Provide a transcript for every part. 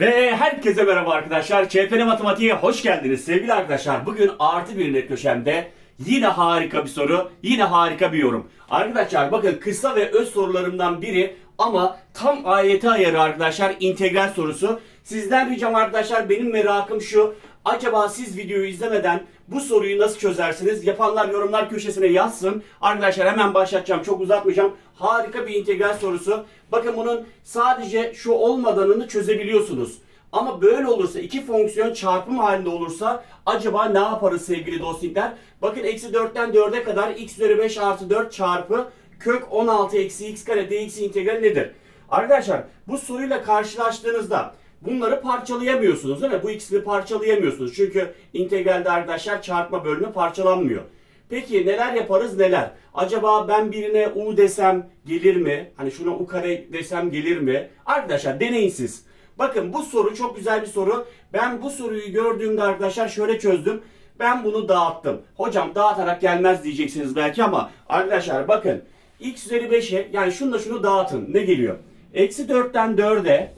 Ve herkese merhaba arkadaşlar. ÇFN Matematiğe hoş geldiniz sevgili arkadaşlar. Bugün artı bir net köşemde yine harika bir soru, yine harika bir yorum. Arkadaşlar bakın kısa ve öz sorularımdan biri ama tam AYT ayarı arkadaşlar integral sorusu. Sizden ricam arkadaşlar benim merakım şu. Acaba siz videoyu izlemeden bu soruyu nasıl çözersiniz? Yapanlar yorumlar köşesine yazsın. Arkadaşlar hemen başlatacağım. Çok uzatmayacağım. Harika bir integral sorusu. Bakın bunun sadece şu olmadanını çözebiliyorsunuz. Ama böyle olursa iki fonksiyon çarpım halinde olursa acaba ne yaparız sevgili dostlar? Bakın eksi 4'ten 4'e kadar x üzeri 5 artı 4 çarpı kök 16 eksi x kare dx integral nedir? Arkadaşlar bu soruyla karşılaştığınızda bunları parçalayamıyorsunuz değil mi? Bu ikisini parçalayamıyorsunuz. Çünkü integralde arkadaşlar çarpma bölme parçalanmıyor. Peki neler yaparız neler? Acaba ben birine u desem gelir mi? Hani şuna u kare desem gelir mi? Arkadaşlar deneyin siz. Bakın bu soru çok güzel bir soru. Ben bu soruyu gördüğümde arkadaşlar şöyle çözdüm. Ben bunu dağıttım. Hocam dağıtarak gelmez diyeceksiniz belki ama arkadaşlar bakın. x üzeri 5'e yani şununla şunu dağıtın. Ne geliyor? Eksi 4'ten 4'e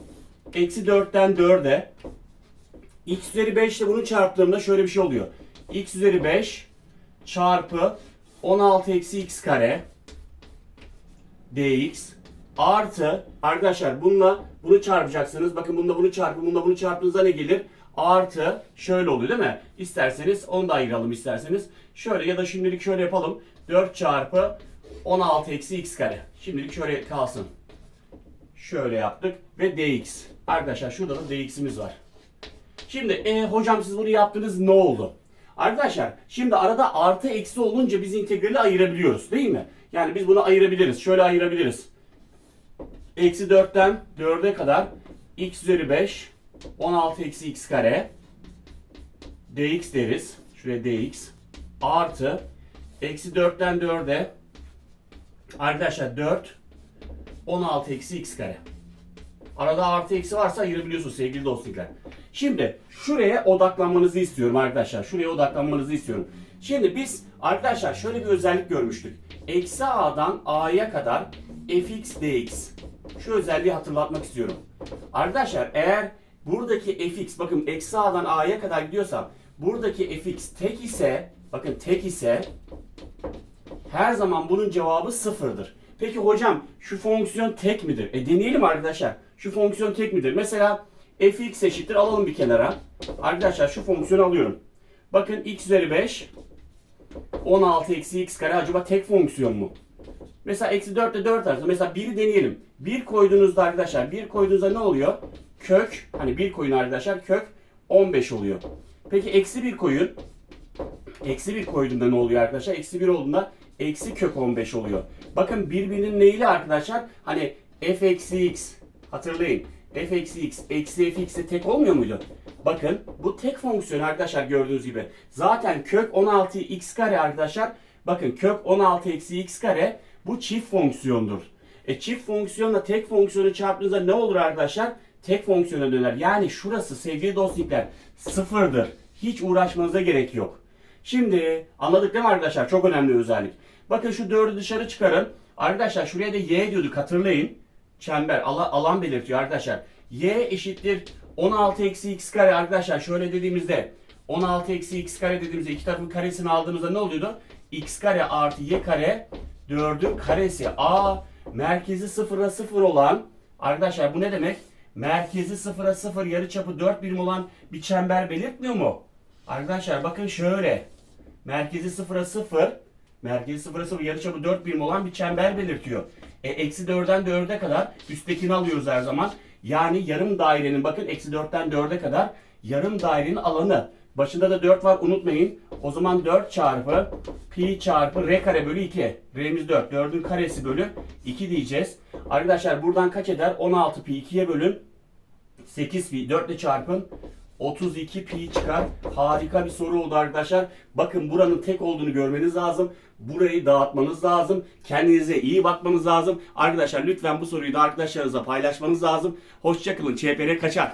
eksi 4'ten 4'e x üzeri 5 ile bunu çarptığımda şöyle bir şey oluyor. x üzeri 5 çarpı 16 eksi x kare dx artı arkadaşlar bununla bunu çarpacaksınız. Bakın bununla bunu çarpın, bununla bunu çarptığınızda ne gelir? Artı şöyle oluyor değil mi? İsterseniz onu da ayıralım isterseniz. Şöyle ya da şimdilik şöyle yapalım. 4 çarpı 16 eksi x kare. Şimdilik şöyle kalsın. Şöyle yaptık ve dx. Arkadaşlar şurada da dx'imiz var. Şimdi e, hocam siz bunu yaptınız ne oldu? Arkadaşlar şimdi arada artı eksi olunca biz integrali ayırabiliyoruz değil mi? Yani biz bunu ayırabiliriz. Şöyle ayırabiliriz. Eksi 4'ten 4'e kadar x üzeri 5 16 eksi x kare dx deriz. Şuraya dx artı eksi 4'ten 4'e arkadaşlar 4 16 eksi x kare. Arada artı eksi varsa ayırabiliyorsunuz sevgili dostlar. Şimdi şuraya odaklanmanızı istiyorum arkadaşlar. Şuraya odaklanmanızı istiyorum. Şimdi biz arkadaşlar şöyle bir özellik görmüştük. Eksi a'dan a'ya kadar fx dx. Şu özelliği hatırlatmak istiyorum. Arkadaşlar eğer buradaki fx bakın eksi a'dan a'ya kadar gidiyorsa buradaki fx tek ise bakın tek ise her zaman bunun cevabı sıfırdır. Peki hocam şu fonksiyon tek midir? E deneyelim arkadaşlar. Şu fonksiyon tek midir? Mesela fx eşittir alalım bir kenara. Arkadaşlar şu fonksiyonu alıyorum. Bakın x üzeri 5 16 eksi x kare acaba tek fonksiyon mu? Mesela eksi 4 ile 4 arasında mesela 1'i deneyelim. 1 koyduğunuzda arkadaşlar 1 koyduğunuzda ne oluyor? Kök hani 1 koyun arkadaşlar kök 15 oluyor. Peki eksi 1 koyun. Eksi 1 koyduğunda ne oluyor arkadaşlar? Eksi 1 olduğunda eksi kök 15 oluyor. Bakın birbirinin neyle arkadaşlar? Hani f eksi x hatırlayın. f eksi x eksi fx de tek olmuyor muydu? Bakın bu tek fonksiyon arkadaşlar gördüğünüz gibi. Zaten kök 16 x kare arkadaşlar. Bakın kök 16 eksi x kare bu çift fonksiyondur. E çift fonksiyonla tek fonksiyonu çarptığınızda ne olur arkadaşlar? Tek fonksiyona döner. Yani şurası sevgili dostlar sıfırdır. Hiç uğraşmanıza gerek yok. Şimdi anladık değil mi arkadaşlar? Çok önemli özellik. Bakın şu 4'ü dışarı çıkarın. Arkadaşlar şuraya da y diyorduk hatırlayın. Çember alan, belirtiyor arkadaşlar. y eşittir 16 eksi x kare arkadaşlar şöyle dediğimizde 16 eksi x kare dediğimizde iki tarafın karesini aldığımızda ne oluyordu? x kare artı y kare 4'ün karesi. A merkezi sıfıra sıfır olan arkadaşlar bu ne demek? Merkezi sıfıra sıfır yarıçapı 4 birim olan bir çember belirtmiyor mu? Arkadaşlar bakın şöyle. Merkezi sıfıra sıfır Merkezi sıfıra sıfır yarıçapı 4 birim olan bir çember belirtiyor. E, eksi 4'den 4'e kadar üsttekini alıyoruz her zaman. Yani yarım dairenin bakın eksi 4'ten 4'e kadar yarım dairenin alanı. Başında da 4 var unutmayın. O zaman 4 çarpı pi çarpı r kare bölü 2. R'miz 4. 4'ün karesi bölü 2 diyeceğiz. Arkadaşlar buradan kaç eder? 16 pi 2'ye bölün. 8 pi 4 ile çarpın. 32 pi çıkar. Harika bir soru oldu arkadaşlar. Bakın buranın tek olduğunu görmeniz lazım. Burayı dağıtmanız lazım. Kendinize iyi bakmanız lazım. Arkadaşlar lütfen bu soruyu da arkadaşlarınızla paylaşmanız lazım. Hoşçakalın. ÇPR kaçar.